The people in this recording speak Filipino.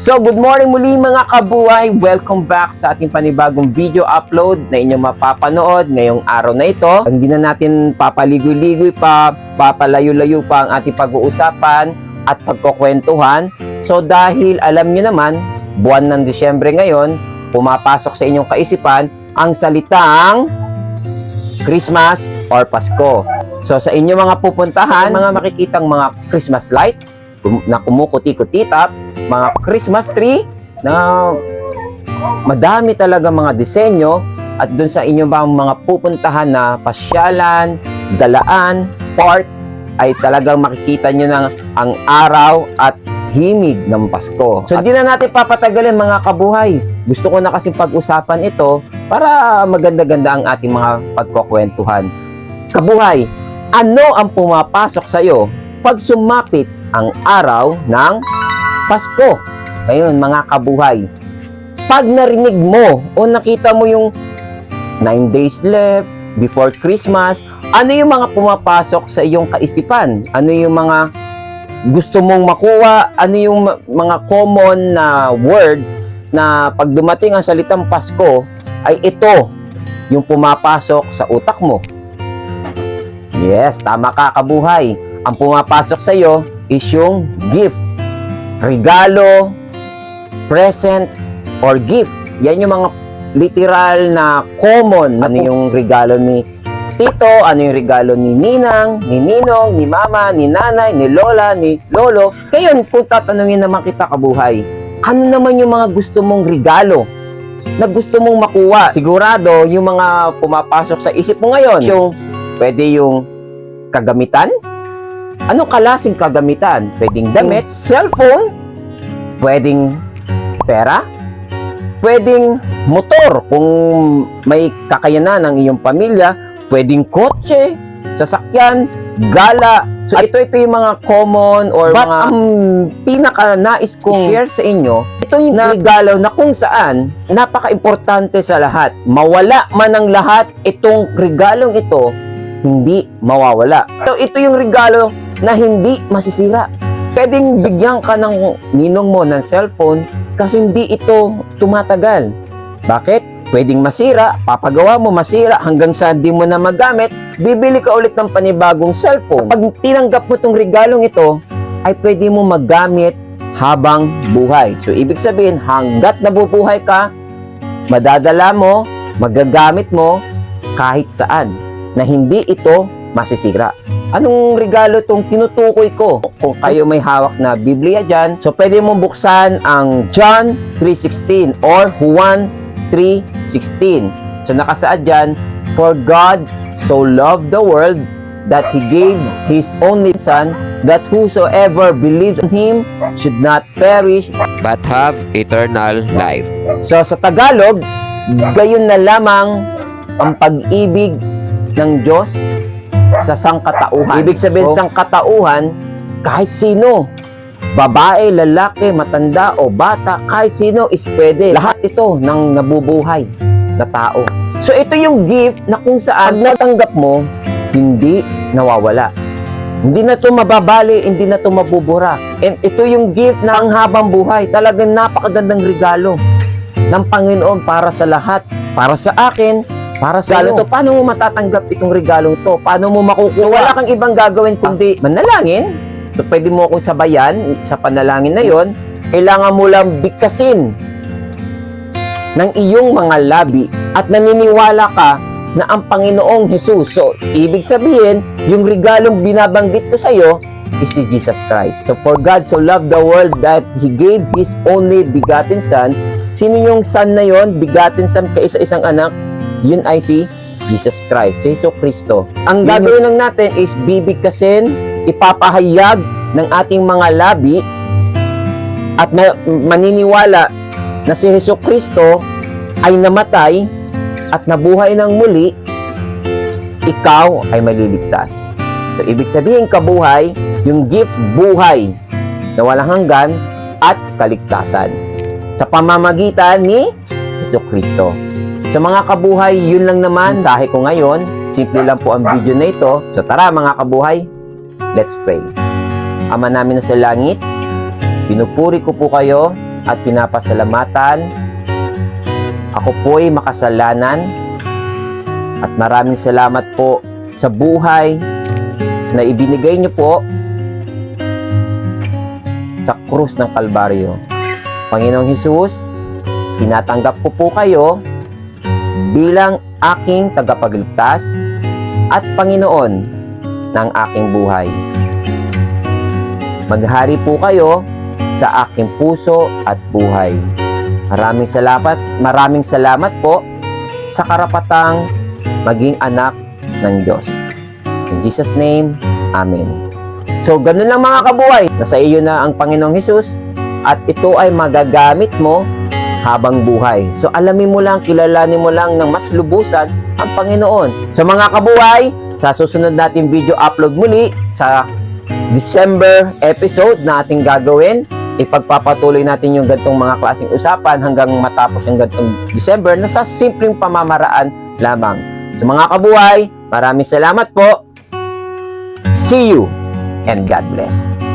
So, good morning muli mga kabuhay. Welcome back sa ating panibagong video upload na inyong mapapanood ngayong araw na ito. Hindi na natin papaligoy-ligoy pa, papalayo-layo pa ang ating pag-uusapan at pagkukwentuhan. So, dahil alam nyo naman, buwan ng Disyembre ngayon, pumapasok sa inyong kaisipan ang salitang Christmas or Pasko. So, sa inyong mga pupuntahan, mga makikitang mga Christmas light na kumukuti-kutitap, mga Christmas tree na madami talaga mga disenyo at dun sa inyo bang mga pupuntahan na pasyalan, galaan, park ay talagang makikita nyo ng ang araw at himig ng Pasko. So hindi na natin papatagalin mga kabuhay. Gusto ko na kasing pag-usapan ito para maganda-ganda ang ating mga pagkukwentuhan. Kabuhay, ano ang pumapasok sa iyo pag sumapit ang araw ng Pasko. Ngayon, mga kabuhay, pag narinig mo o nakita mo yung 9 days left before Christmas, ano yung mga pumapasok sa iyong kaisipan? Ano yung mga gusto mong makuha? Ano yung mga common na word na pag dumating ang salitang Pasko ay ito yung pumapasok sa utak mo? Yes, tama ka kabuhay. Ang pumapasok sa iyo is yung gift regalo, present, or gift. Yan yung mga literal na common. Ano yung regalo ni Tito, ano yung regalo ni Ninang, ni Ninong, ni Mama, ni Nanay, ni Lola, ni Lolo. Ngayon, kung tatanungin naman kita kabuhay, ano naman yung mga gusto mong regalo na gusto mong makuha? Sigurado, yung mga pumapasok sa isip mo ngayon, yung pwede yung kagamitan, Anong klaseng kagamitan? Pwedeng damit, cellphone, pwedeng pera, pwedeng motor kung may kakayanan ng iyong pamilya, pwedeng kotse, sasakyan, gala. So ito ito yung mga common or But mga ang pinaka nais kong share sa inyo, ito yung regalo na kung saan napaka-importante sa lahat. Mawala man ang lahat, itong regalong ito hindi mawawala. So ito yung regalo na hindi masisira. Pwedeng bigyan ka ng ninong mo ng cellphone kasi hindi ito tumatagal. Bakit? Pwedeng masira, papagawa mo masira hanggang sa di mo na magamit, bibili ka ulit ng panibagong cellphone. Pag tinanggap mo tong regalong ito, ay pwede mo magamit habang buhay. So, ibig sabihin, hanggat nabubuhay ka, madadala mo, magagamit mo kahit saan na hindi ito masisira. Anong regalo tong tinutukoy ko? Kung kayo may hawak na Biblia dyan, so pwede mong buksan ang John 3.16 or Juan 3.16. So nakasaad dyan, For God so loved the world that He gave His only Son, that whosoever believes in Him should not perish, but have eternal life. So sa Tagalog, gayon na lamang ang pag-ibig ng Diyos sa sangkatauhan. Ibig sabihin So- sangkatauhan, kahit sino, babae, lalaki, matanda o bata, kahit sino is pwede. Lahat ito ng nabubuhay na tao. So ito yung gift na kung saan pag natanggap mo, hindi nawawala. Hindi na to mababali, hindi na to mabubura. And ito yung gift na ang habang buhay. Talagang napakagandang regalo ng Panginoon para sa lahat. Para sa akin, para sa to. Paano mo matatanggap itong regalong to? Paano mo makukuha? wala kang ibang gagawin kundi manalangin. So pwede mo akong sabayan sa panalangin na yon. Kailangan mo lang bigkasin ng iyong mga labi at naniniwala ka na ang Panginoong Jesus. So, ibig sabihin, yung regalong binabanggit ko sa iyo is si Jesus Christ. So, for God so loved the world that He gave His only begotten Son. Sino yung Son na yon? Begotten Son kaisa-isang anak? Yun ay si Jesus Christ, si Jesu Kristo. Ang gagawin lang natin is bibigkasin, ipapahayag ng ating mga labi at ma- maniniwala na si Heso Kristo ay namatay at nabuhay ng muli, ikaw ay maliligtas. So, ibig sabihin kabuhay, yung gift buhay na walang hanggan at kaligtasan. Sa pamamagitan ni Heso Kristo. Sa mga kabuhay, yun lang naman. Mensahe ko ngayon. Simple lang po ang video na ito. So tara mga kabuhay, let's pray. Ama namin na sa langit, pinupuri ko po kayo at pinapasalamatan. Ako po'y makasalanan at maraming salamat po sa buhay na ibinigay niyo po sa krus ng Kalbaryo. Panginoong Hesus, tinatanggap ko po kayo bilang aking tagapagligtas at Panginoon ng aking buhay. Maghari po kayo sa aking puso at buhay. Maraming salamat, maraming salamat po sa karapatang maging anak ng Diyos. In Jesus' name, Amen. So, ganun lang mga kabuhay. Nasa iyo na ang Panginoong Hesus at ito ay magagamit mo habang buhay. So, alamin mo lang, kilalanin mo lang ng mas lubusan ang Panginoon. So, mga kabuhay, sa susunod nating video upload muli sa December episode na ating gagawin, ipagpapatuloy natin yung gantong mga klaseng usapan hanggang matapos yung gantong December na sa simpleng pamamaraan lamang. So mga kabuhay, maraming salamat po. See you and God bless.